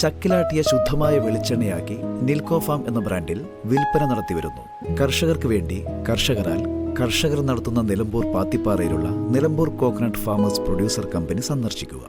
ചക്കിലാട്ടിയ ശുദ്ധമായ വെളിച്ചെണ്ണയാക്കി നിൽക്കോ ഫാം എന്ന ബ്രാൻഡിൽ വിൽപ്പന നടത്തിവരുന്നു കർഷകർക്ക് വേണ്ടി കർഷകരാൽ കർഷകർ നടത്തുന്ന Nilambur പാത്തിപ്പാറയിലുള്ള Nilambur coconut farmers producer company സന്ദർശിക്കുക.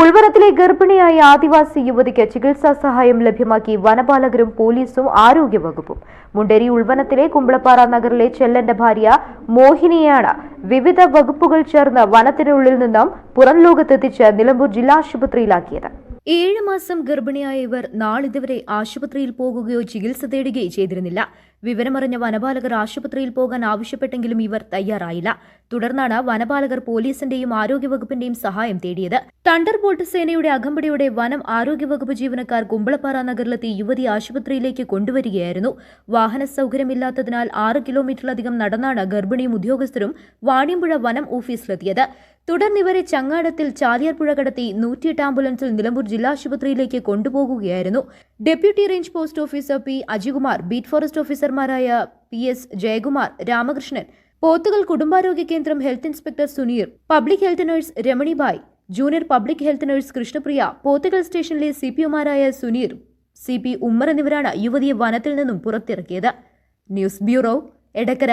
ഉൾവനത്തിലെ ഗർഭിണിയായ ആദിവാസി യുവതിക്ക് ചികിത്സാ സഹായം ലഭ്യമാക്കി വനപാലകരും പോലീസും ആരോഗ്യവകുപ്പും. മുണ്ടേരി ഉൾവനത്തിലെ കുമ്പളപ്പാറ നഗറിലെ ചെല്ലന്റെ ഭാര്യ മോഹിനിയാണ് വിവിധ വകുപ്പുകൾ ചേർന്ന് വനത്തിനുള്ളിൽ നിന്നും പുറം ലോകത്തെത്തിച്ച് നിലമ്പൂർ ജില്ലാ ആശുപത്രിയിലാക്കിയത്. ഏഴ് മാസം ഗർഭിണിയായ ഇവർ നാളിതുവരെ ആശുപത്രിയിൽ പോകുകയോ ചികിത്സ തേടുകയോ ചെയ്തിരുന്നില്ല. വിവരമറിഞ്ഞ വനപാലകർ ആശുപത്രിയിൽ പോകാൻ ആവശ്യപ്പെട്ടെങ്കിലും ഇവർ തയ്യാറായില്ല. തുടർന്നാണ് വനപാലകർ പോലീസിന്റെയും ആരോഗ്യവകുപ്പിന്റെയും സഹായം തേടിയത്. തണ്ടർ ബോൾട്ട് സേനയുടെ അകമ്പടിയോടെ വനം ആരോഗ്യവകുപ്പ് ജീവനക്കാർ കുമ്പളപ്പാറ നഗറിലെത്തി യുവതി ആശുപത്രിയിലേക്ക് കൊണ്ടുവരികയായിരുന്നു. വാഹന സൗകര്യമില്ലാത്തതിനാൽ ആറ് കിലോമീറ്ററിലധികം നടന്നാണ് ഗർഭിണിയും ഉദ്യോഗസ്ഥരും വാണിയമ്പുഴ വനം ഓഫീസിലെത്തിയത്. തുടർന്ന് ഇവരെ ചങ്ങാടത്തിൽ ചാലിയാർപ്പുഴ കടത്തി നൂറ്റിയെട്ട് ആംബുലൻസിൽ നിലമ്പൂർ ജില്ലാ ആശുപത്രിയിലേക്ക് കൊണ്ടുപോകുകയായിരുന്നു. Deputy range post officer P Ajikumar beat forest ഓഫീസർമാരായ പി എസ് ജയകുമാർ രാമകൃഷ്ണൻ പോത്തുകൾ കുടുംബാരോഗ്യ കേന്ദ്രം health inspector Suneer public health nurse Ramanibai junior public health nurse Krishnapriya Pothukal സ്റ്റേഷനിലെ സി പി ഒമാരായ സുനീർ സി പി ഉമ്മർ എന്നിവരാണ് യുവതിയെ വനത്തിൽ നിന്നും പുറത്തിറക്കിയത്. News bureau Edakkara.